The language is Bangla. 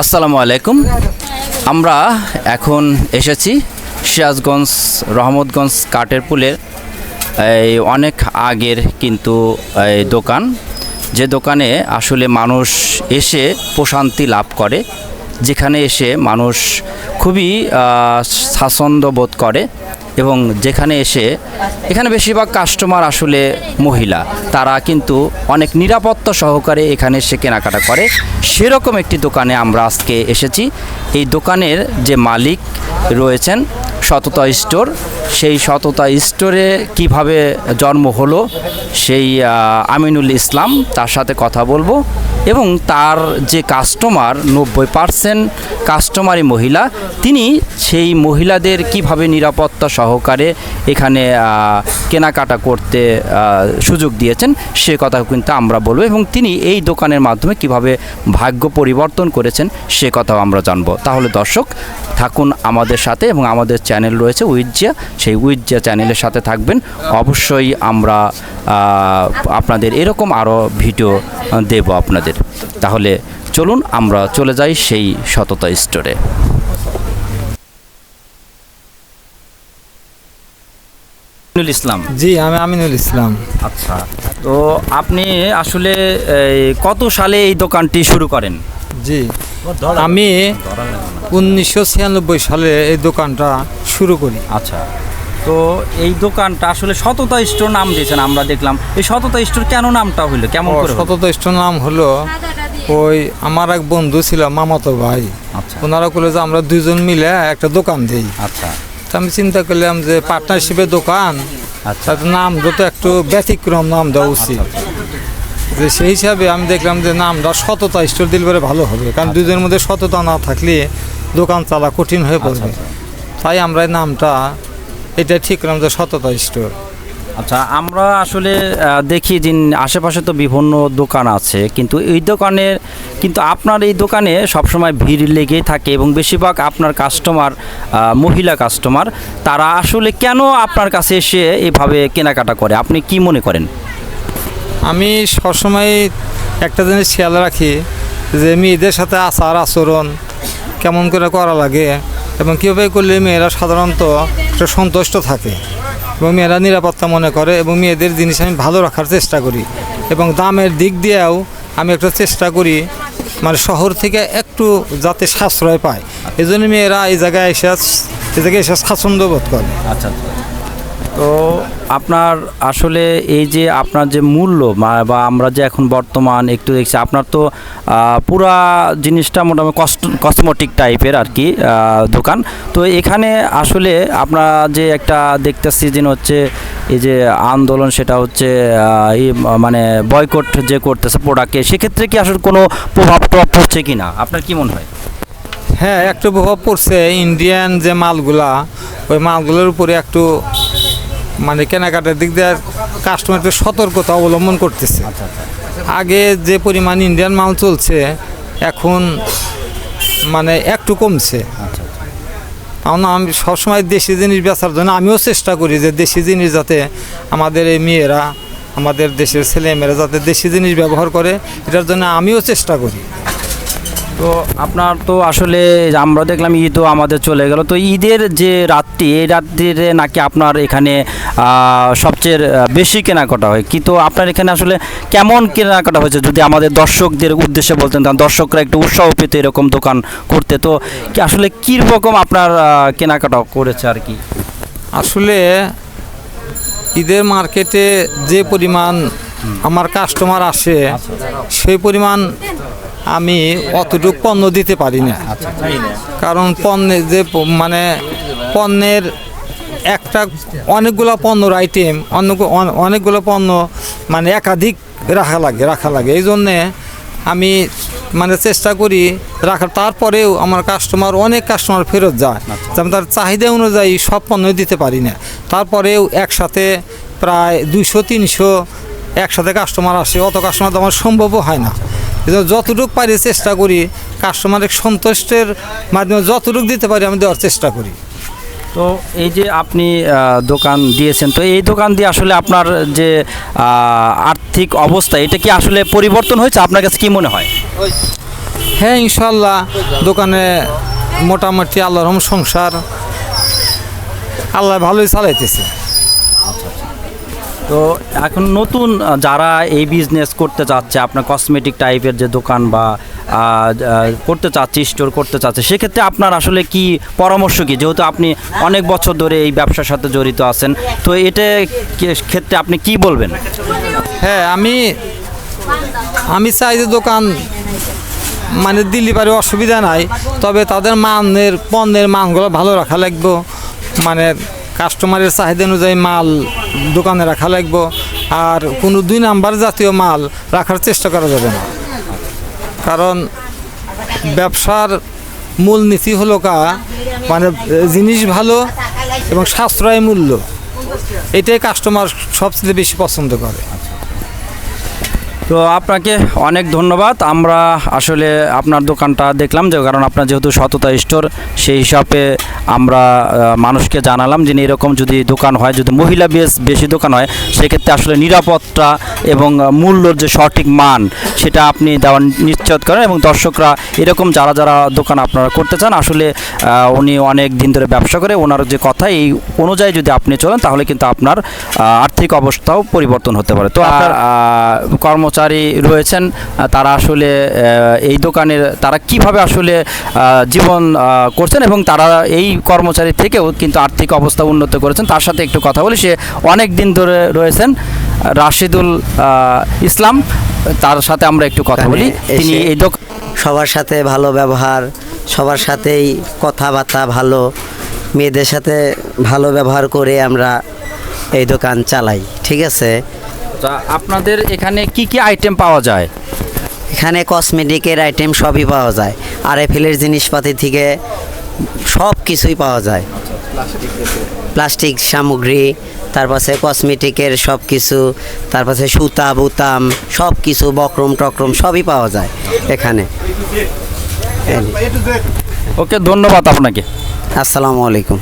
আসসালামু আলাইকুম। আমরা এখন এসেছি সিরাজগঞ্জ, রহমতগঞ্জ কাঠের পুলের, এই অনেক আগের কিন্তু, এই দোকান। যে দোকানে আসলে মানুষ এসে প্রশান্তি লাভ করে, যেখানে এসে মানুষ খুবই স্বাচ্ছন্দ্য বোধ করে। এবং যেখানে এসে, এখানে বেশিরভাগ কাস্টমার আসলে মহিলা। তারা কিন্তু অনেক নিরাপত্তা সহকারে এখানে এসে কেনাকাটা করে। সেরকম একটি দোকানে আমরা আজকে এসেছি। এই দোকানের যে মালিক রয়েছেন, সততা স্টোর সেই সততা স্টোরে কীভাবে জন্ম হলো সেই আমিনুল ইসলাম তার সাথে কথা বলব এবং তার যে কাস্টমার নব্বই পার্সেন্ট কাস্টমারই মহিলা, তিনি সেই মহিলাদের কীভাবে নিরাপত্তা সহকারে এখানে কেনাকাটা করতে সুযোগ দিয়েছেন সে কথা কিন্তু আমরা বলব এবং তিনি এই দোকানের মাধ্যমে কীভাবে ভাগ্য পরিবর্তন করেছেন সে কথাও আমরা জানব। তাহলে দর্শক, থাকুন আমাদের সাথে এবং আমাদের চ্যানেল রয়েছে উইজিয়া সেই উইজিয়া চ্যানেলের সাথে থাকবেন। অবশ্যই আমরা আপনাদের এরকম আরও ভিডিও দেব আপনাদের। তাহলে চলুন আমরা চলে যাই সেই সততা স্টোরে। আমিনুল ইসলাম। জি আমি আমিনুল ইসলাম। আচ্ছা তো আপনি আসলে কত সালে এই দোকানটি শুরু করেন? জি আমি উনিশশো ছিয়ানব্বই সালে এই দোকানটা শুরু করি। আচ্ছা। তো এই দোকানটা আসলে সততা স্টোর নাম দিয়েছেন আমরা দেখলাম। এই সততা স্টোর কেন নামটা হইল? কেমন করে হলো? শতদষ্ট নাম হলো ওই আমার এক বন্ধু ছিল মামাতো ভাই। আচ্ছা। ওনারা বলে যে আমরা দুজন মিলে একটা দোকান দিই। আচ্ছা। তা আমি চিন্তা করলাম যে পার্টনারশিপের দোকান আচ্ছা। নাম যত একটু ব্যতিক্রম নাম দেওয়া উচিত। যে সেই হিসাবে আমি দেখলাম যে নামটা সততা স্টোর দিলে পরে ভালো হবে কারণ দুজনের মধ্যে সততা না থাকলে দোকান চালা কঠিন হয়ে পড়বে। তাই আমরা নামটা এটা ঠিক যে সততা স্টোর আচ্ছা আমরা আসলে দেখি যে আশেপাশে তো বিভিন্ন দোকান আছে কিন্তু এই দোকানের কিন্তু আপনার এই দোকানে সবসময় ভিড় লেগেই থাকে এবং বেশিরভাগ আপনার কাস্টমার মহিলা কাস্টমার তারা আসলে কেন আপনার কাছে এসে এভাবে কেনাকাটা করে? আপনি কি মনে করেন? আমি সবসময় একটা জিনিস খেয়াল রাখি যে মেয়েদের সাথে আচার আচরণ কেমন করে করা লাগে এবং কীভাবে করলে মেয়েরা সাধারণত একটা সন্তুষ্ট থাকে এবং মেয়েরা নিরাপত্তা মনে করে এবং মেয়েদের জিনিস আমি ভালো রাখার চেষ্টা করি এবং দামের দিক দিয়েও আমি একটা চেষ্টা করি মানে শহর থেকে একটু যাতে সাশ্রয় পায়। এই জন্য মেয়েরা এই জায়গায় এসে এই জায়গায় এসে স্বাচ্ছন্দ্য বোধ করে। আচ্ছা। তো আপনার আসলে এই যে আপনার যে মূল্য বা- আমরা যে এখন বর্তমান একটু দেখছি, আপনার তো পুরা জিনিসটা মোটামুটি কষ্ট কসমেটিক টাইপের আর কি দোকান। তো এখানে আসলে আপনার যে একটা দেখতেছি যে হচ্ছে, এই যে আন্দোলন সেটা হচ্ছে মানে বয়কট যে করতেছে প্রোডাক্টে সেক্ষেত্রে কি আসলে কোনো প্রভাব প্রভাব পড়ছে কি না আপনার কি মনে হয়? হ্যাঁ একটু প্রভাব পড়ছে। ইন্ডিয়ান যে মালগুলা, ওই মালগুলোর উপরে একটু মানে কেনাকাটার দিক দিয়ে কাস্টমার একটু সতর্কতা অবলম্বন করতেছে। আগে যে পরিমাণ ইন্ডিয়ান মাল চলছে এখন মানে একটু কমছে। কারণ আমি সবসময় দেশি জিনিস বেচার জন্য আমিও চেষ্টা করি যে দেশি জিনিস যাতে আমাদের এই মেয়েরা আমাদের দেশের ছেলেমেয়েরা যাতে দেশি জিনিস ব্যবহার করে এটার জন্য আমিও চেষ্টা করি। তো আপনার তো আসলে আমরা দেখলাম ঈদও আমাদের চলে গেল। তো ঈদের যে রাত্রি এই রাত্রিরে নাকি আপনার এখানে সবচেয়ে বেশি কেনাকাটা হয়? কিন্তু আপনার এখানে আসলে কেমন কেনাকাটা হয়েছে? যদি আমাদের দর্শকদের উদ্দেশ্যে বলতেন তাহলে দর্শকরা একটু উৎসাহ পেতে এরকম দোকান করতে। তো কি আসলে কীরকম আপনার কেনাকাটা করেছে আর কি? আসলে ঈদের মার্কেটে যে পরিমাণ আমার কাস্টমার আসে সেই পরিমাণ আমি অতটুক পণ্য দিতে পারি না কারণ পণ্যের যে মানে পণ্যের একটা অনেকগুলো পণ্যর আইটেম অন্য অনেকগুলো পণ্য মানে একাধিক রাখা লাগে রাখা লাগে। এই জন্যে আমি মানে চেষ্টা করি রাখার। তারপরেও আমার কাস্টমার অনেক কাস্টমার ফেরত যায়। যেমন তার চাহিদা অনুযায়ী সব পণ্য দিতে পারি না। তারপরেও একসাথে প্রায় দুইশো, তিনশো একসাথে কাস্টমার আসে। অত কাস্টমার তো আমার সম্ভবও হয় না। যতটুকু পারি চেষ্টা করি কাস্টমারের সন্তুষ্টের মাধ্যমে যতটুকু দিতে পারি আমি দেওয়ার চেষ্টা করি। তো এই যে আপনি দোকান দিয়েছেন তো এই দোকান দিয়ে আসলে আপনার যে আর্থিক অবস্থা এটা কি আসলে পরিবর্তন হয়েছে? আপনার কাছে কি মনে হয়? হ্যাঁ ইনশাল্লাহ দোকানে মোটামুটি আল্লাহ রহম সংসার আল্লাহ ভালোই চালাইতেছে। তো এখন নতুন যারা এই বিজনেস করতে চাচ্ছে, আপনার কসমেটিক টাইপের যে দোকান বা করতে চাচ্ছে স্টোর করতে চাচ্ছে, সেক্ষেত্রে আপনার আসলে কি পরামর্শ কি? যেহেতু আপনি অনেক বছর ধরে এই ব্যবসার সাথে জড়িত আছেন, তো এটা ক্ষেত্রে আপনি কি বলবেন? হ্যাঁ আমি আমি চাই যে দোকান মানে দিল্লি পারে অসুবিধা নাই, তবে তাদের মানের, পণ্যের মানগুলো ভালো রাখা লাগবে। মানে কাস্টমারের চাহিদা অনুযায়ী মাল দোকানে রাখা লাগবো, আর কোনো দুই নাম্বার জাতীয় মাল রাখার চেষ্টা করা যাবে না। কারণ ব্যবসার মূল নীতি হলো কা মানে জিনিস ভালো এবং সাশ্রয় মূল্য, এটাই কাস্টমার সবচেয়ে বেশি পছন্দ করে। তো আপনাকে অনেক ধন্যবাদ। আমরা আসলে আপনার দোকানটা দেখলাম যে কারণ আপনার যেহেতু সততা স্টোর সেই হিসাবে আমরা মানুষকে জানালাম যে এরকম যদি দোকান হয় যদি মহিলা বেশ বেশি দোকান হয় সেক্ষেত্রে আসলে নিরাপত্তা এবং মূল্যর যে সঠিক মান সেটা আপনি দেওয়ার নিশ্চিত করেন এবং দর্শকরা এরকম যারা যারা দোকান আপনারা করতে চান আসলে উনি অনেক দিন ধরে ব্যবসা করে ওনার যে কথা এই অনুযায়ী যদি আপনি চলেন তাহলে কিন্তু আপনার আর্থিক অবস্থাও পরিবর্তন হতে পারে। তো আপনার আহ, কর্মচারী রয়েছেন তারা আসলে এই দোকানের তারা কীভাবে আসলে জীবন করছেন এবং তারা এই কর্মচারী থেকেও কিন্তু আর্থিক অবস্থা উন্নত করেছেন তার সাথে একটু কথা বলি সে অনেক দিন ধরে রয়েছেন রাশিদুল ইসলাম তার সাথে আমরা একটু কথা বলি তিনি এই দোকান সবার সাথে ভালো ব্যবহার সবার সাথেই কথাবার্তা ভালো মেয়েদের সাথে ভালো ব্যবহার করে আমরা এই দোকান চালাই ঠিক আছে? তা আপনাদের এখানে কি কি আইটেম পাওয়া যায়? এখানে কসমেটিকের আইটেম সবই পাওয়া যায়। আর এফেলের জিনিসপাতি থেকে সব কিছুই পাওয়া যায়। প্লাস্টিক সামগ্রী তারপাশে কসমেটিকের সব কিছু তারপাশে সুতা বুতাম সব কিছু বক্রম টক্রম সবই পাওয়া যায় এখানে। ওকে ধন্যবাদ আপনাকে। আসসালামু আলাইকুম।